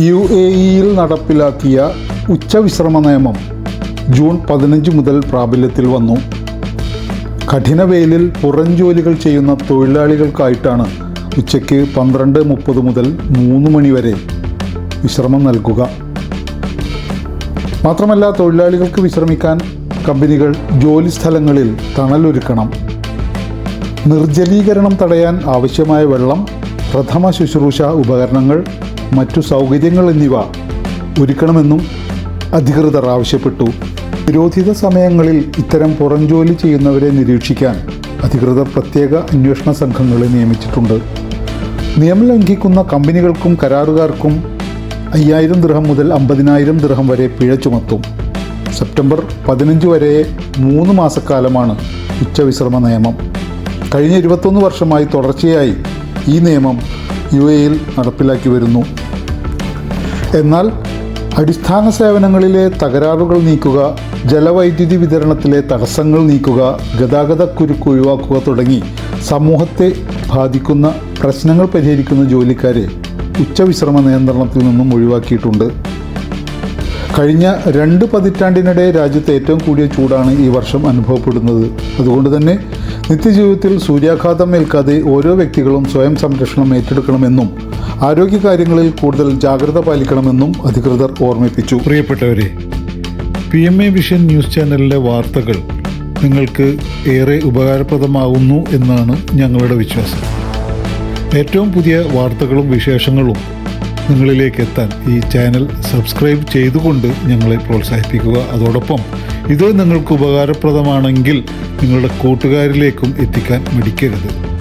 U A ഇയിൽ നടപ്പിലാക്കിയ ഉച്ചവിശ്രമ നിയമം ജൂൺ പതിനഞ്ച് മുതൽ പ്രാബല്യത്തിൽ വന്നു. കഠിന വെയിലിൽ പുറം ജോലികൾ ചെയ്യുന്ന തൊഴിലാളികൾക്കായിട്ടാണ് ഉച്ചയ്ക്ക് പന്ത്രണ്ട് മുപ്പത് മുതൽ മൂന്ന് മണി വരെ വിശ്രമം നൽകുക. മാത്രമല്ല തൊഴിലാളികൾക്ക് വിശ്രമിക്കാൻ കമ്പനികൾ ജോലി സ്ഥലങ്ങളിൽ തണലൊരുക്കണം. നിർജലീകരണം തടയാൻ ആവശ്യമായ വെള്ളം പ്രഥമ ശുശ്രൂഷ ഉപകരണങ്ങൾ മറ്റു സൗകര്യങ്ങൾ എന്നിവ ഒരുക്കണമെന്നും അധികൃതർ ആവശ്യപ്പെട്ടു. നിരോധിത സമയങ്ങളിൽ ഇത്തരം പുറംജോലി ചെയ്യുന്നവരെ നിരീക്ഷിക്കാൻ അധികൃതർ പ്രത്യേക അന്വേഷണ സംഘങ്ങളെ നിയമിച്ചിട്ടുണ്ട്. നിയമം ലംഘിക്കുന്ന കമ്പനികൾക്കും കരാറുകാർക്കും അയ്യായിരം ദൃഹം മുതൽ അമ്പതിനായിരം ദൃഹം വരെ പിഴ ചുമത്തും. സെപ്റ്റംബർ പതിനഞ്ച് വരെ മൂന്ന് മാസക്കാലമാണ് ഉച്ചവിശ്രമ നിയമം. കഴിഞ്ഞ ഇരുപത്തൊന്ന് വർഷമായി തുടർച്ചയായി ഈ നിയമം യു എയിൽ നടപ്പിലാക്കി വരുന്നു. എന്നാൽ അടിസ്ഥാന സേവനങ്ങളിലെ തകരാറുകൾ നീക്കുക ജലവൈദ്യുതി വിതരണത്തിലെ തടസ്സങ്ങൾ നീക്കുക ഗതാഗത കുരുക്ക് ഒഴിവാക്കുക തുടങ്ങി സമൂഹത്തെ ബാധിക്കുന്ന പ്രശ്നങ്ങൾ പരിഹരിക്കുന്ന ജോലിക്കാരെ ഉച്ചവിശ്രമ നിയന്ത്രണത്തിൽ നിന്നും ഒഴിവാക്കിയിട്ടുണ്ട്. കഴിഞ്ഞ രണ്ട് പതിറ്റാണ്ടിനിടെ രാജ്യത്ത് ഏറ്റവും കൂടിയ ചൂടാണ് ഈ വർഷം അനുഭവപ്പെടുന്നത്. അതുകൊണ്ട് തന്നെ നിത്യജീവിതത്തിൽ സൂര്യാഘാതം ഏൽക്കാതെ ഓരോ വ്യക്തികളും സ്വയം സംരക്ഷണം ഏറ്റെടുക്കണമെന്നും ആരോഗ്യകാര്യങ്ങളിൽ കൂടുതൽ ജാഗ്രത പാലിക്കണമെന്നും അധികൃതർ ഓർമ്മിപ്പിച്ചു. പ്രിയപ്പെട്ടവരെ P M A vision news ചാനലിലെ വാർത്തകൾ നിങ്ങൾക്ക് ഏറെ ഉപകാരപ്രദമാകുന്നു എന്നാണ് ഞങ്ങളുടെ വിശ്വാസം. ഏറ്റവും പുതിയ വാർത്തകളും വിശേഷങ്ങളും നിങ്ങളിലേക്ക് എത്താൻ ഈ ചാനൽ സബ്സ്ക്രൈബ് ചെയ്തുകൊണ്ട് ഞങ്ങളെ പ്രോത്സാഹിപ്പിക്കുക. അതോടൊപ്പം ഇത് നിങ്ങൾക്ക് ഉപകാരപ്രദമാണെങ്കിൽ നിങ്ങളുടെ കൂട്ടുകാരിലേക്കും എത്തിക്കാൻ മടിക്കരുത്.